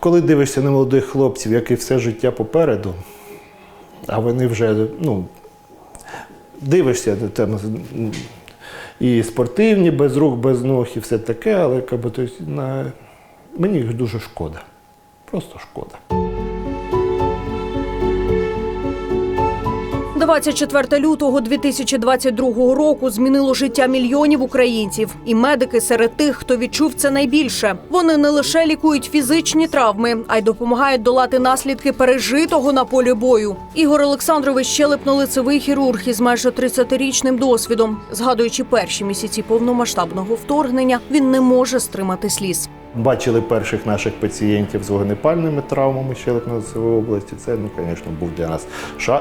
Коли дивишся на молодих хлопців, які все життя попереду, а вони вже, ну, дивишся там, і спортивні, без рук, без ног, і все таке, але якби, тобто, на... мені їх дуже шкода. Просто шкода. 24 лютого 2022 року змінило життя мільйонів українців, і медики серед тих, хто відчув це найбільше. Вони не лише лікують фізичні травми, а й допомагають долати наслідки пережитого на полі бою. Ігор Олександрович щелепно-лицевий хірург із майже 30-річним досвідом. Згадуючи перші місяці повномасштабного вторгнення, він не може стримати сліз. Бачили перших наших пацієнтів з вогнепальними травмами щелепно-лицевої області. Це, ну, звісно, був для нас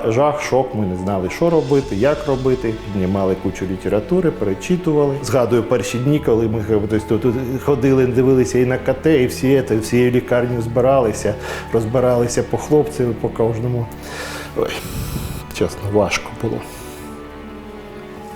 жах, шок. Ми не знали, що робити, як робити. Піднімали кучу літератури, перечитували. Згадую перші дні, коли ми тут, ходили, дивилися і на КТ, і всі це, всією лікарню збиралися, розбиралися по хлопцям, по кожному. Ой, чесно, важко було.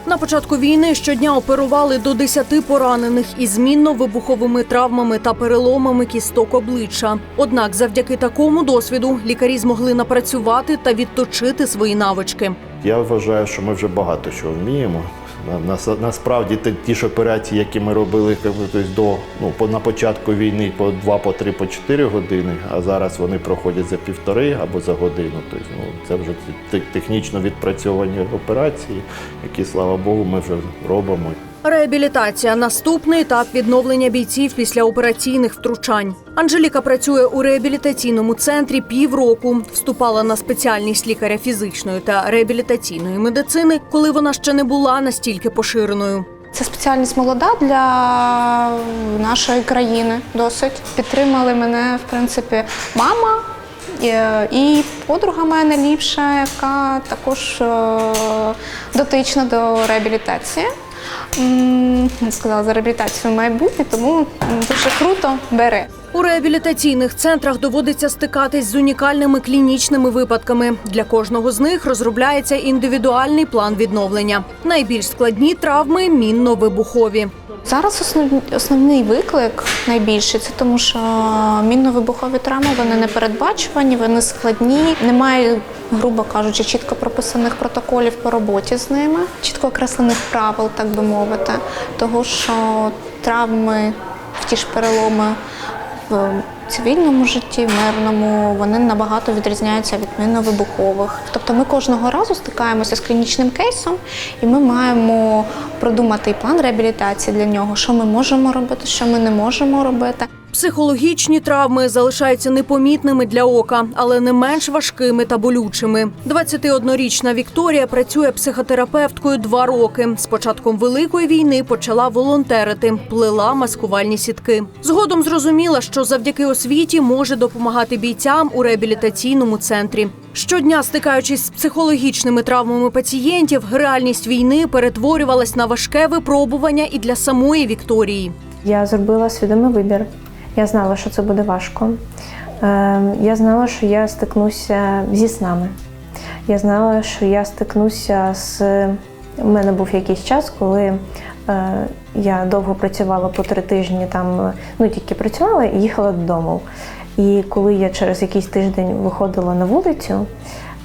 На початку війни щодня оперували до 10 поранених із змінно-вибуховими травмами та переломами кісток обличчя. Однак, завдяки такому досвіду лікарі змогли напрацювати та відточити свої навички. Я вважаю, що ми вже багато чого вміємо. На- Насправді ті, ж операції, які ми робили тобто, до ну по на початку війни по 2, по 3, по 4 години, а зараз вони проходять за півтори або за годину. Тобто, ну це вже те- технічно відпрацьовані операції, які слава Богу, ми вже робимо. Реабілітація наступний етап відновлення бійців після операційних втручань. Анжеліка працює у реабілітаційному центрі півроку. Вступала на спеціальність лікаря фізичної та реабілітаційної медицини, коли вона ще не була настільки поширеною. Це спеціальність молода для нашої країни. Досить підтримали мене, в принципі, мама і подруга моя найліпша, яка також е, дотична до реабілітації. М, Сказала за реабілітацію майбутнє, тому дуже круто бери. У реабілітаційних центрах доводиться стикатись з унікальними клінічними випадками. Для кожного з них розробляється індивідуальний план відновлення. Найбільш складні травми мінно-вибухові. Зараз основ- основний виклик найбільший це тому, що мінно-вибухові травми вони не передбачувані, вони складні. Немає, грубо кажучи, чітко прописаних протоколів по роботі з ними, чітко окреслених правил, так би мовити. Того, що травми, ті ж переломи в цивільному житті, в мирному, вони набагато відрізняються від мінно-вибухових. Тобто ми кожного разу стикаємося з клінічним кейсом, і ми маємо продумати план реабілітації для нього, що ми можемо робити, що ми не можемо робити. Психологічні травми залишаються непомітними для ока, але не менш важкими та болючими. 21-річна Вікторія працює психотерапевткою два роки. З початком великої війни почала волонтерити, плела маскувальні сітки. Згодом зрозуміла, що завдяки освіті може допомагати бійцям у реабілітаційному центрі. Щодня, стикаючись з психологічними травмами пацієнтів, реальність війни перетворювалась на важке випробування і для самої Вікторії. Я зробила свідомий вибір. Я знала, що це буде важко. Е, Я знала, що я стикнуся зі снами. Я знала, що я стикнуся з. У мене був якийсь час, коли е, я довго працювала по три тижні, там ну тільки працювала і їхала додому. І коли я через якийсь тиждень виходила на вулицю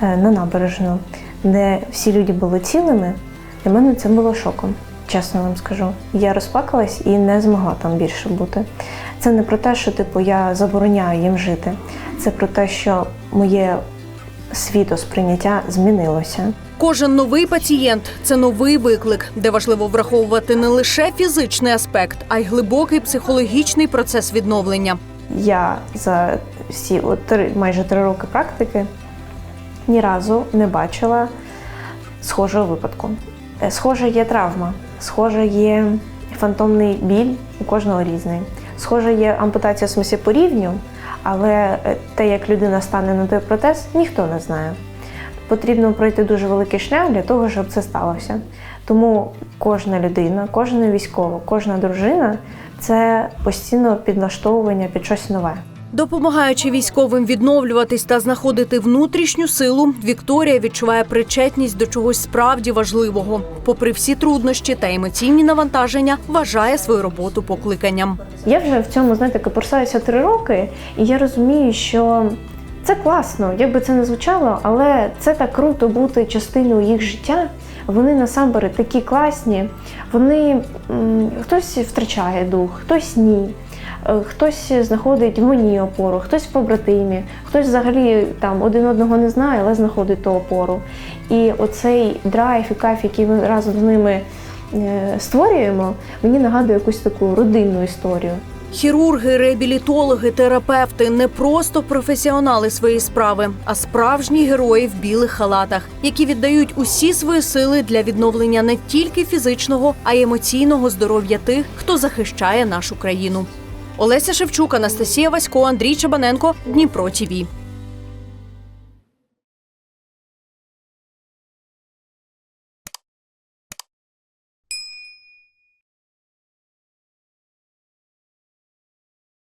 е, на набережну, де всі люди були цілими, для мене це було шоком. Чесно вам скажу, я розплакалась і не змогла там більше бути. Це не про те, що типу я забороняю їм жити. Це про те, що моє світосприйняття змінилося. Кожен новий пацієнт це новий виклик, де важливо враховувати не лише фізичний аспект, а й глибокий психологічний процес відновлення. Я за всі от три, майже три роки практики ні разу не бачила схожого випадку. Е, Схожа є травма, схожа є фантомний біль, у кожного різний. Схожа є ампутація в смислі по рівню, але е, те, як людина стане на той протез, ніхто не знає. Потрібно пройти дуже великий шлях для того, щоб це сталося. Тому кожна людина, кожна військова, кожна дружина це постійно підлаштовування під щось нове. Допомагаючи військовим відновлюватись та знаходити внутрішню силу, Вікторія відчуває причетність до чогось справді важливого. Попри всі труднощі та емоційні навантаження, вважає свою роботу покликанням. Я вже в цьому, знаєте, копорсаюся три роки, і я розумію, що це класно, як би це не звучало, але це так круто бути частиною їх життя. Вони насамперед такі класні. Вони хтось втрачає дух, хтось ні. Е, Хтось знаходить в мені опору, хтось в побратимі, хтось взагалі там один одного не знає, але знаходить ту опору. І оцей драйв і кайф, який ми разом з ними е, створюємо, мені нагадує якусь таку родинну історію. Хірурги, реабілітологи, терапевти не просто професіонали своєї справи, а справжні герої в білих халатах, які віддають усі свої сили для відновлення не тільки фізичного, а й емоційного здоров'я тих, хто захищає нашу країну. Олеся Шевчук, Анастасія Васько, Андрій Чабаненко, Дніпро ТІВІ.